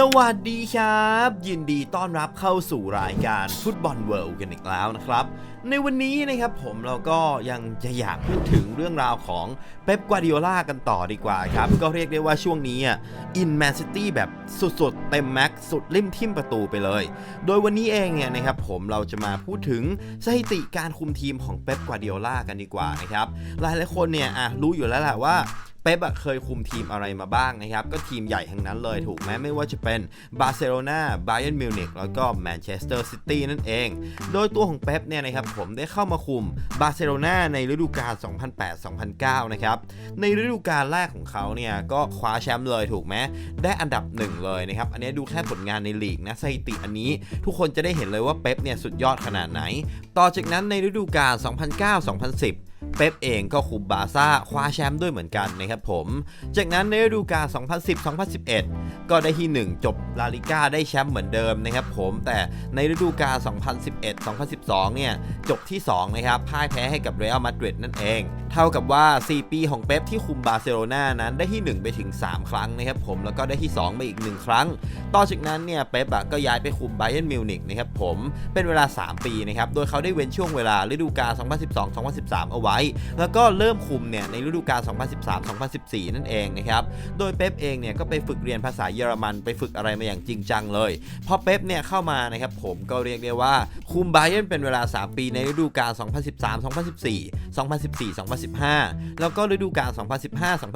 สวัสดีครับ ยินดีต้อนรับเข้าสู่รายการฟุตบอลเวิลด์กันอีกแล้วนะครับ ในวันนี้นะครับผมเราก็ยังจะอยากพูดถึงเรื่องราวของเป๊ป กวาดิโอลากันต่อดีกว่าครับ ก็เรียกได้ว่าช่วงนี้อะอินแมนซิตี้แบบสุดๆ เต็มแม็กซ์สุดริมทิมประตูไปเลย โดยวันนี้เองเนี่ยนะครับผมเราจะมาพูดถึงสถิติการคุมทีมของเป๊ป กวาดิโอลากันดีกว่านะครับหลายหลายคนเนี่ยอะรู้อยู่แล้วแหละว่า เป๊ปอะเคยคุมทีมอะไรมาบ้างนะครับ ก็ทีมใหญ่ทั้งนั้นเลยถูกไหมไม่ว่าจะเป็นบาร์เซโลนาไบเ e นมิวนิกแล้วก็แมนเชสเตอร์ซิตี้นั่นเอง โดยตัวของเป๊ปเนี่ยนะครับผมได้เข้ามาคุมบาร์เซโลนาในฤดูกาล 2008-2009 นะครับ ในฤดูกาลแรกของเขาเนี่ยก็คว้าแชมป์เลยถูกไหมได้อันดับหนึ่งเลยนะครับ อันนี้ดูแค่ผลงานในลีกนะสถิติอันนี้ ทุกคนจะได้เห็นเลยว่าเป๊ปเนี่ยสุดยอดขนาดไหน ต่อจากนั้นในฤดูกาล 2009-2010 เป๊ปเองก็คุมบาซ่าคว้าแชมป์ด้วยเหมือนกันนะครับผม จากนั้นในฤดูกาล 2010-2011 ก็ได้ที่ 1 จบลาลิก้าได้แชมป์เหมือนเดิมนะครับผมแต่ในฤดูกาล 2011-2012 เนี่ย จบที่ 2 นะครับ พ่ายแพ้ให้กับเรอัลมาดริดนั่นเอง เท่ากับว่า 4 ปีของเป๊ปที่คุมบาร์เซโลนานั้นได้ที่ 1 ไปถึง 3 ครั้งนะครับผมแล้วก็ได้ที่ 2 ไปอีก 1 ครั้ง ต่อจากนั้นเนี่ยเป๊ปอะก็ย้ายไปคุมไบเ e นมิวนิกนะครับผมเป็นเวลา 3 ปีนะครับโดยเขาได้เว้นช่วงเวลาฤดูกาล 2012-2013 เอาไว้ แล้วก็เริ่มคุมเนี่ยในฤดูกาล 2013-2014 นั่นเองนะครับโดยเป๊ปเองเนี่ยก็ไปฝึกเรียนภาษาเยอรมันไปฝึกอะไรมาอย่างจริงจังเลยพอเป๊ปเนี่ยเข้ามานะครับผมก็เรียกได้ว่าคุมไบเ e นเป็นเวลา 3 ปีในฤดูกาล 2013-2014 2014-2015 แล้วก็ฤดูกาล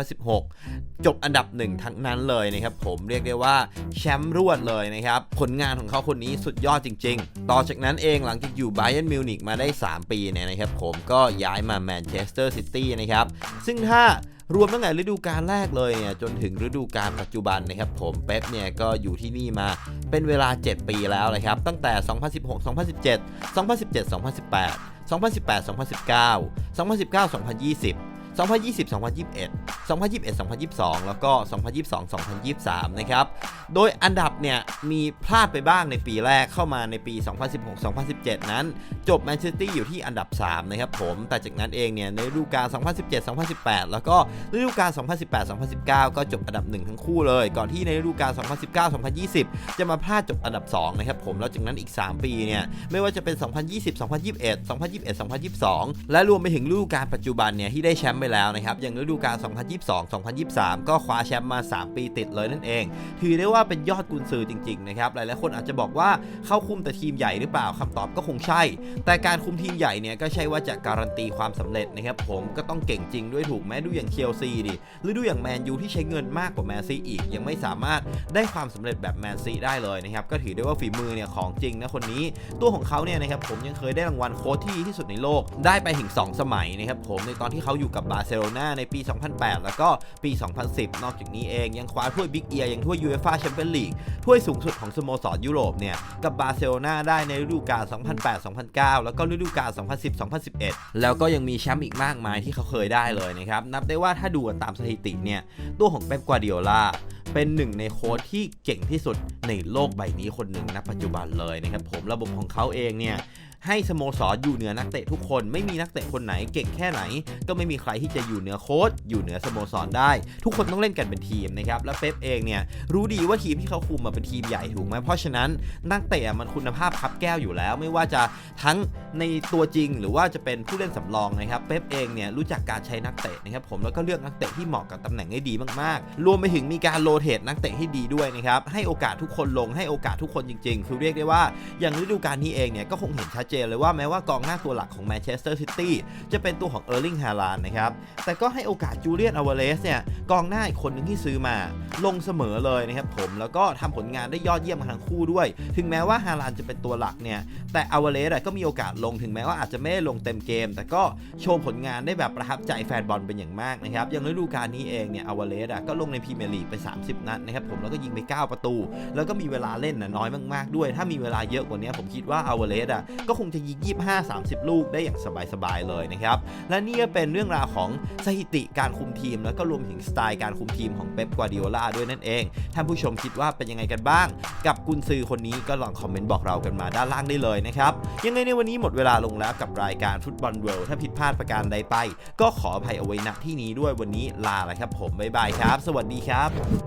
2015-2016 จบอันดับหนึ่งทั้งนั้นเลยนะครับผมเรียกได้ว่าแชมป์รวดเลยนะครับผลงานของเขาคนนี้สุดยอดจริง ๆ ต่อจากนั้นเองหลังจากอยู่ไบเ e นมิวนิกมาได้ 3 ปีเนี่ยนะครับผมก็ย้ายมาแมนเชสเตอร์ซิตี้นะครับซึ่งถ้า รวมตั้งแต่ฤดูกาลแรกเลยเนี่ยจนถึงฤดูกาลปัจจุบันนะครับผมเป๊ปเนี่ยก็อยู่ที่นี่มาเป็นเวลา 7 ปีแล้วนะครับ ตั้งแต่ 2016 2017 2017 2018 2018 2019 2019 2020 2020 2021 2021 2022 แล้วก็ 2022 2023 นะครับ โดยอันดับเนี่ยมีพลาดไปบ้างในปีแรกเข้ามาในปี 2016 2017 นั้น จบแมนเชสเตอร์อยู่ที่อันดับ 3 นะครับผม แต่จากนั้นเองเนี่ยในฤดูกาล 2017 2018 แล้วก็ฤดูกาล 2018 2019 ก็จบอันดับ 1 ทั้งคู่เลย ก่อนที่ในฤดูกาล 2019 2020 จะมาพลาดจบอันดับ 2 นะครับผม แล้วจากนั้นอีก 3 ปีเนี่ยไม่ว่าจะเป็น 2020 2021 2021 2022 และรวมไปถึงฤดูกาลปัจจุบันเนี่ยที่ได้แชมป์ไปแล้วนะครับอย่างฤดูกาล 2022 2023 ก็คว้าแชมป์มา 3 ปีติดเลยนั่นเองถือได้ว่าเป็นยอดกุนซือจริงๆนะครับหลายๆคนอาจจะบอกว่าเข้าคุมแต่ทีมใหญ่หรือเปล่าคำตอบก็คงใช่ แต่การคุมทีมใหญ่เนี่ยก็ใช่ว่าจะการันตีความสำเร็จนะครับผมก็ต้องเก่งจริงด้วยถูกไหมดูอย่างเชลซีดิหรือดูอย่างแมนยูที่ใช้เงินมากกว่าแมนซีอีก ยังไม่สามารถได้ความสำเร็จแบบแมนซีได้เลยนะครับก็ถือได้ว่าฝีมือเนี่ยของจริงนะคนนี้ ตัวของเขาเนี่ยนะครับผมยังเคยได้รางวัลโค้ชที่ดีที่สุดในโลกได้ไปถึง 2 สมัยนะครับผมในตอนที่เขาอยู่กับบาร์เซโลนาในปี 2008 แล้วก็ปี 2010 นอกจากนี้เองยังคว้าถ้วยบิ๊กเอียยังถ้วยยูเอฟ่าแชมเปี้ยนลีกถ้วยสูงสุดของสโมสรยุโรปเนี่ย กับบาร์เซโลนาได้ในฤดูกาล 2008-2009 แล้วก็ฤดูกาล 2010-2011 แล้วก็ยังมีแชมป์อีกมากมายที่เขาเคยได้เลยนะครับ นับได้ว่าถ้าดูตามสถิติเนี่ย ตัวของเป๊ปกวาร์ดิโอลาเป็นหนึ่งในโค้ชที่เก่งที่สุดในโลกใบนี้คนหนึ่งณปัจจุบันเลยนะครับผมระบบของเขาเองเนี่ย ให้สโมสรอยู่เหนือนักเตะทุกคน ไม่มีนักเตะคนไหนเก่งแค่ไหน ก็ไม่มีใครที่จะอยู่เหนือโค้ชอยู่เหนือสโมสรได้ ทุกคนต้องเล่นกันเป็นทีมนะครับและเป๊ปเองเนี่ยรู้ดีว่าทีมที่เขาคุมมาเป็นทีมใหญ่ถูกไหมเพราะฉะนั้นนักเตะมันคุณภาพคับแก้วอยู่แล้ว ไม่ว่าจะทั้งในตัวจริงหรือว่าจะเป็นผู้เล่นสำรองนะครับเป๊ปเองเนี่ยรู้จักการใช้นักเตะนะครับผมแล้วก็เลือกนักเตะที่เหมาะกับตำแหน่งได้ดีมากๆ รวมไปถึงมีการโรเตทนักเตะให้ดีด้วยนะครับให้โอกาสทุกคนลงให้โอกาสทุกคนจริง ๆ คือเรียกได้ว่าอย่างฤดูกาลนี้เองเนี่ยก็คงเห็นชัดเจนเลยว่าแม้ว่ากองหน้าตัวหลักของแมนเชสเตอร์ซิตี้จะเป็นตัวของเออร์ลิงฮาลานนะครับ แต่ก็ให้โอกาสจูเลียนอเวเลสเนี่ยกองหน้าอีกคนหนึ่งที่ซื้อมา ลงเสมอเลยนะครับผมแล้วก็ทำผลงานได้ยอดเยี่ยมมาทั้งคู่ด้วย ถึงแม้ว่าฮาลานจะเป็นตัวหลักเนี่ยแต่อเวเลสก็มีโอกาสลงถึงแม้ว่าอาจจะไม่ได้ลงเต็มเกม แต่ก็โชว์ผลงานได้แบบประทับใจแฟนบอลเป็นอย่างมากนะครับอย่างฤดูกาลนี้เองเนี่ยอเวเลสก็ลงในพรีเมียร์ลีกไป 30 นัดนะครับผมแล้วก็ยิงไป 9 ประตู แล้วก็มีเวลาเล่นนะน้อยมาก ๆ ด้วย ถ้ามีเวลาเยอะกว่านี้ผมคิดว่าอเวเลสก็คงจะยิง 25 30 ลูกได้อย่างสบายๆเลยนะครับ และนี่ก็เป็นเรื่องราวของสถิติการคุมทีม แล้วก็รวมถึงสไตล์การคุมทีมของเป๊ปกวาร์ดิโอลาด้วยนั่นเอง ท่านผู้ชมคิดว่าเป็นยังไงกันบ้าง กับกุนซือคนนี้ก็ลองคอมเมนต์บอกเรากันมาด้านล่างได้เลยนะครับ ยังไงในวันนี้หมดเวลาลงแล้วกับรายการฟุตบอลเวิลด์ถ้าผิดพลาดประการใดไป ก็ขออภัยเอาไว้ณที่นี้ด้วยวันนี้ลาแล้วครับผมบ๊ายบายครับ สวัสดีครับ